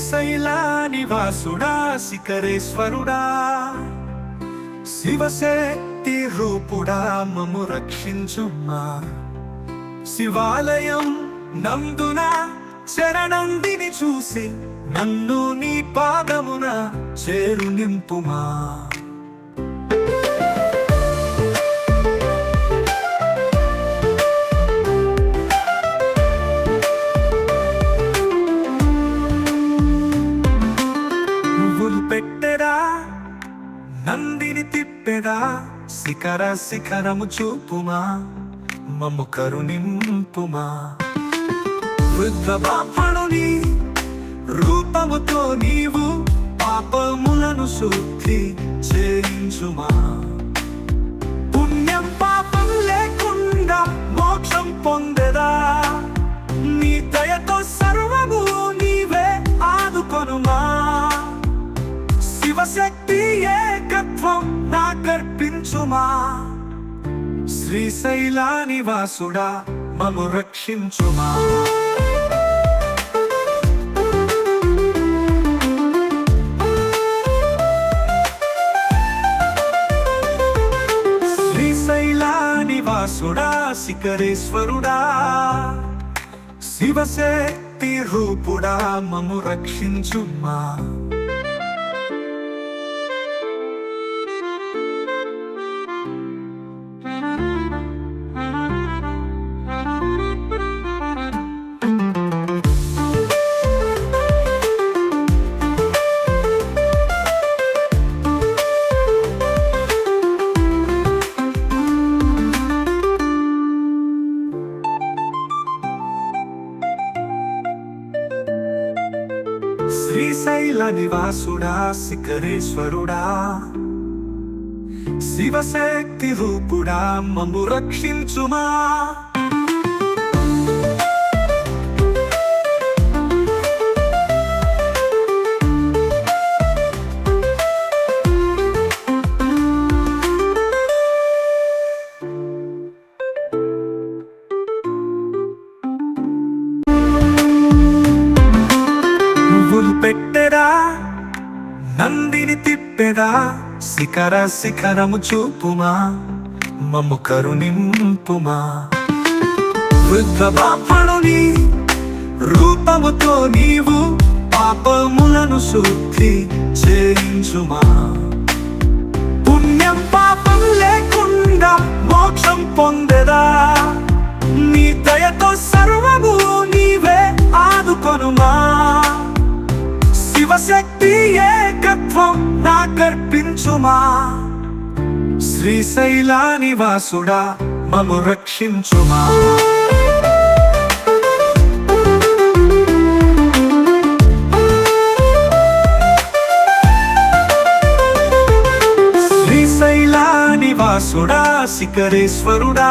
శ్రీశైల నివాసుడా శిఖరేశ్వరుడా. శివశక్తి రూపుడా మము రక్షించుమా శివాలయం నందున శరణందిని చూసి నన్ను నీ పాదమున చేరు నింపుమా. నందిని తిప్పెదా? శిఖర శిఖరము చూపుమా? మమ్ము కరుణింపుమా వృద్ధ బాపణుని రూపముతో నీవు పాపములను శుద్ధి చేయించుమా? పుణ్యం పాపం లేకుండా మోక్షం పొందెదా? నీ దయతో సర్వము నీవే ఆదుకొనుమా? ప్రభుత్వం నా కర్పించుమా? శ్రీశైల నివాసుడా మము రక్షించుమా? శ్రీశైల నివాసుడా శిఖరేశ్వరుడా శివశక్తి రూపుడా మము రక్షించుమా? శ్రీశైల నివాసుడా శిఖరేశ్వరుడా. శివశక్తి రూపుడా మమ్ము రక్షించుమా. పెట్టెదా నందిని తిప్పెదా శిఖర శిఖరము చూపుమా? మమ్ము కరుణింపుమా వృద్ధ బాపణుని రూపముతో నీవు పాపములను శుద్ధి చేయించుమా? పుణ్యం పాపం లేకుండా మోక్షం పొందెదా? నీ దయతో సర్వము నీవే ఆదుకొనుమా? శివశక్తి ఏకత్వం నా కర్పించుమా శ్రీశైల నివాసుడా మము రక్షించుమా. శ్రీశైలా నివాసుడా శిఖరేశ్వరుడా.